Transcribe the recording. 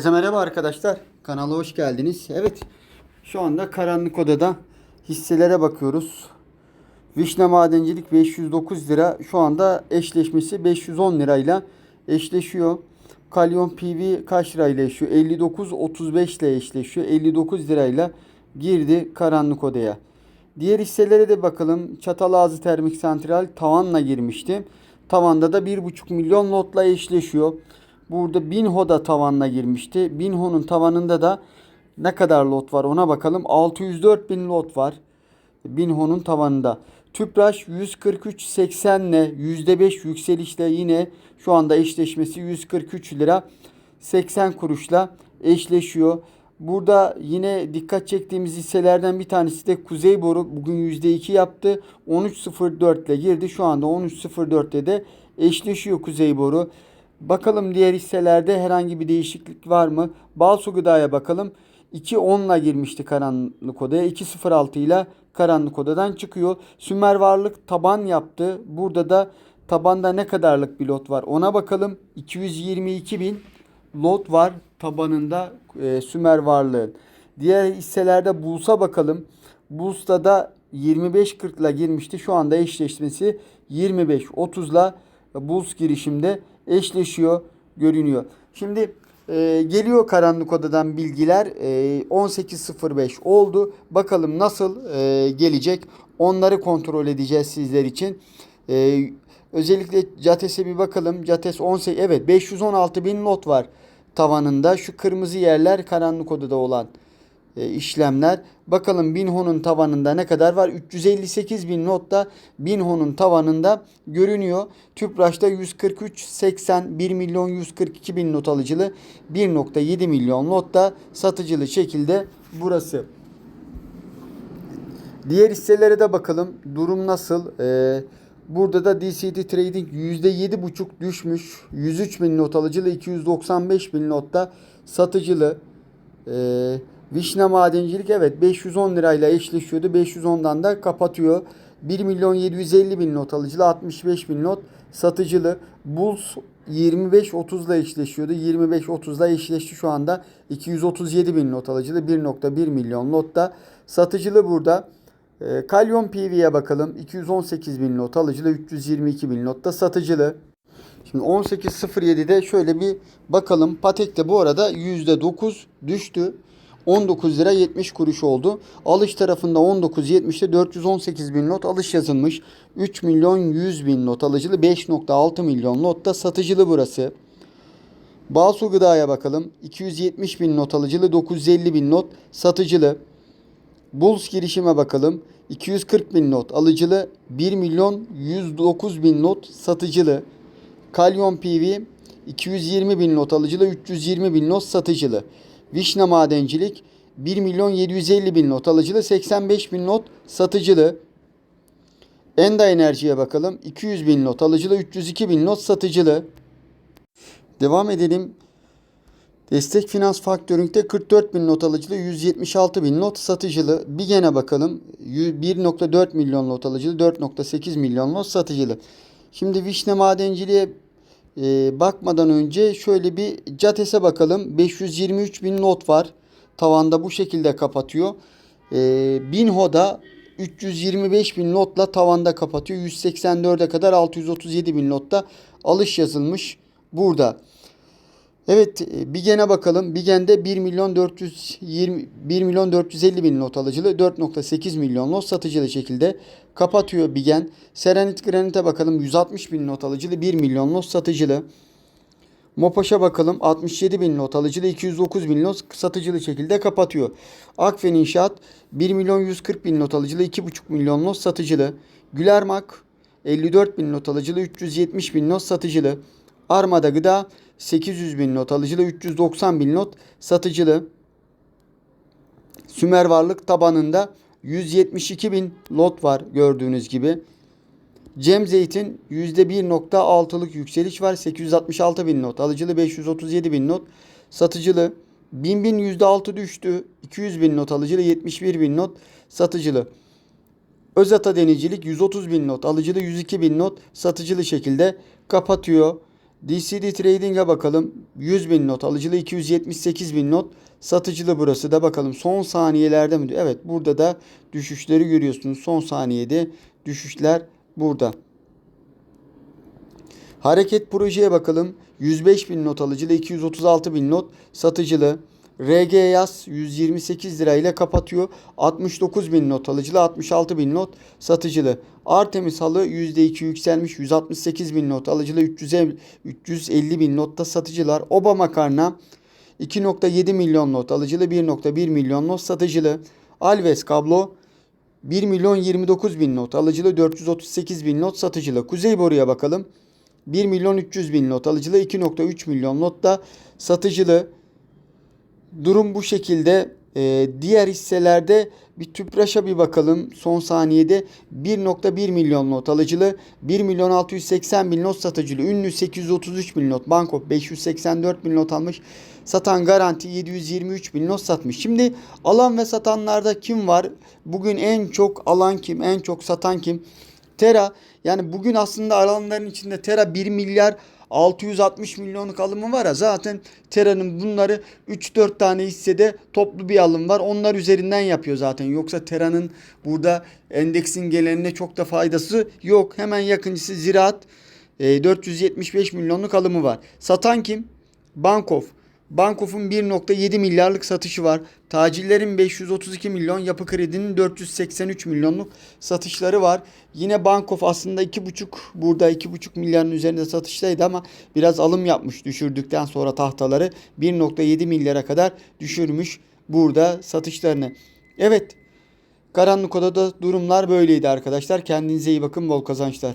Herkese merhaba arkadaşlar. Kanala hoş geldiniz. Evet. Şu anda karanlık odada hisselere bakıyoruz. Vişne Madencilik 509 lira. Şu anda eşleşmesi 510 lirayla eşleşiyor. Kalyon PV kaç lirayla eşleşiyor? 59.35 ile eşleşiyor. 59 lirayla girdi karanlık odaya. Diğer hisselere de bakalım. Çatalazı Termik Santral tavanla girmişti. Tavanda da 1,5 milyon lotla eşleşiyor. Burada Binho da tavanla girmişti. Binho'nun tavanında da ne kadar lot var ona bakalım. 604 bin lot var. Binho'nun tavanında. Tüpraş 143.80 ile %5 yükselişle yine şu anda eşleşmesi 143 lira 80 kuruşla eşleşiyor. Burada yine dikkat çektiğimiz hisselerden bir tanesi de Kuzey Boru bugün %2 yaptı. 13.04 ile girdi. Şu anda 13.04'te de eşleşiyor Kuzey Boru. Bakalım diğer hisselerde herhangi bir değişiklik var mı? Balsu Gıda'ya bakalım. 2.10'la girmişti karanlık odaya. 2.06 ile karanlık odadan çıkıyor. Sümer Varlık taban yaptı. Burada da tabanda ne kadarlık bir lot var ona bakalım. 222 bin lot var tabanında e, Sümer Varlığın. Diğer hisselerde Buls'a bakalım. Buls'ta da 25.40 ile girmişti. Şu anda eşleşmesi 25.30 ile Buls girişimde eşleşiyor görünüyor. Şimdi e, geliyor karanlık odadan bilgiler e, 18.05 oldu. Bakalım nasıl e, gelecek onları kontrol edeceğiz sizler için. E, özellikle Cates'e bir bakalım. Cates 18 evet 516 bin not var tavanında. Şu kırmızı yerler karanlık odada olan işlemler. Bakalım Binho'nun tavanında ne kadar var? 358 bin not da Binho'nun tavanında görünüyor. Tüpraş'ta 143 80 1 milyon 142 bin not alıcılı 1.7 milyon not da satıcılı şekilde burası. Diğer hisselere de bakalım. Durum nasıl? Ee, burada da DCT Trading %7.5 düşmüş. 103 bin not alıcılı 295 bin notta satıcılı. Ee, Vişne Madencilik evet 510 lirayla eşleşiyordu. 510'dan da kapatıyor. 1 milyon 750 bin not alıcılı 65 bin not satıcılı. Bulls 25-30 ile eşleşiyordu. 25-30 ile eşleşti şu anda. 237 bin not alıcılı 1.1 milyon not da satıcılı burada. E, Kalyon PV'ye bakalım. 218 bin not alıcılı 322 bin not da satıcılı. Şimdi 18.07'de şöyle bir bakalım. Patek de bu arada %9 düştü. 19 lira 70 kuruş oldu. Alış tarafında 19.70'te 418 bin not alış yazılmış. 3 milyon 100 bin not alıcılı 5.6 milyon not da satıcılı burası. Balsu Gıda'ya bakalım. 270 bin not alıcılı 950 bin not satıcılı. Bulls girişime bakalım. 240 bin not alıcılı 1 milyon 109 bin not satıcılı. Kalyon PV 220 bin not alıcılı 320 bin not satıcılı. Vişne Madencilik 1 milyon 750 bin not alıcılı 85 bin not satıcılı. Enda Enerji'ye bakalım. 200 bin not alıcılı 302 bin not satıcılı. Devam edelim. Destek Finans Faktörüng'de 44 bin not alıcılı 176 bin not satıcılı. Bir gene bakalım. 1.4 milyon not alıcılı 4.8 milyon not satıcılı. Şimdi Vişne Madenciliğe e, bakmadan önce şöyle bir Cates'e bakalım. 523 bin not var. Tavanda bu şekilde kapatıyor. E, Binho'da 325 bin notla tavanda kapatıyor. 184'e kadar 637 bin notta alış yazılmış burada. Evet Bigen'e bakalım. Bigen'de 1 milyon 420 1 milyon 450 bin not alıcılı 4.8 milyon not satıcılı şekilde kapatıyor Bigen. Serenit Granit'e bakalım 160 bin not alıcılı 1 milyon not satıcılı. Mopaş'a bakalım 67 bin not alıcılı 209 bin not satıcılı şekilde kapatıyor. Akfen İnşaat 1 milyon 140 bin not alıcılı 2,5 milyon not satıcılı. Gülermak 54 bin not alıcılı 370 bin not satıcılı. Armada Gıda 800 bin not alıcılı 390 bin not satıcılı. Sümer Varlık tabanında 172 bin lot var gördüğünüz gibi. Cem Zeytin %1.6'lık yükseliş var. 866 bin not. Alıcılı 537 bin not. Satıcılı. Bin bin %6 düştü. 200 bin not. Alıcılı 71 bin not. Satıcılı. Özata Denizcilik 130 bin not. Alıcılı 102 bin not. Satıcılı şekilde kapatıyor. DCD Trading'e bakalım. 100 bin not alıcılı 278 bin not satıcılı burası da bakalım son saniyelerde mi? Evet burada da düşüşleri görüyorsunuz. Son saniyede düşüşler burada. Hareket projeye bakalım. 105 bin not alıcılı 236 bin not satıcılı. RG Yaz 128 lira ile kapatıyor. 69 bin not alıcılı 66 bin not satıcılı. Artemis halı %2 yükselmiş 168 bin not alıcılı 350, 350 bin notta satıcılar. Oba makarna 2.7 milyon not alıcılı 1.1 milyon not satıcılı. Alves kablo 1 milyon 29 bin not alıcılı 438 bin not satıcılı. Kuzey boruya bakalım. 1 milyon 300 bin not alıcılı 2.3 milyon not da satıcılı. Durum bu şekilde. Ee, diğer hisselerde bir tüpraşa bir bakalım. Son saniyede 1.1 milyon not alıcılı, 1 milyon 680 bin not satıcılı, ünlü 833 bin not, Banko 584 bin not almış, satan garanti 723 bin not satmış. Şimdi alan ve satanlarda kim var? Bugün en çok alan kim, en çok satan kim? Tera yani bugün aslında alanların içinde Tera 1 milyar 660 milyonluk alımı var ya zaten Tera'nın bunları 3-4 tane hissede toplu bir alım var. Onlar üzerinden yapıyor zaten. Yoksa Tera'nın burada endeksin gelenine çok da faydası yok. Hemen yakıncısı Ziraat e, 475 milyonluk alımı var. Satan kim? Bankof. Bankof'un 1.7 milyarlık satışı var. Tacillerin 532 milyon, Yapı Kredi'nin 483 milyonluk satışları var. Yine Bankof aslında 2.5 burada 2.5 milyarın üzerinde satıştaydı ama biraz alım yapmış düşürdükten sonra tahtaları 1.7 milyara kadar düşürmüş burada satışlarını. Evet. Karanlık odada durumlar böyleydi arkadaşlar. Kendinize iyi bakın. Bol kazançlar.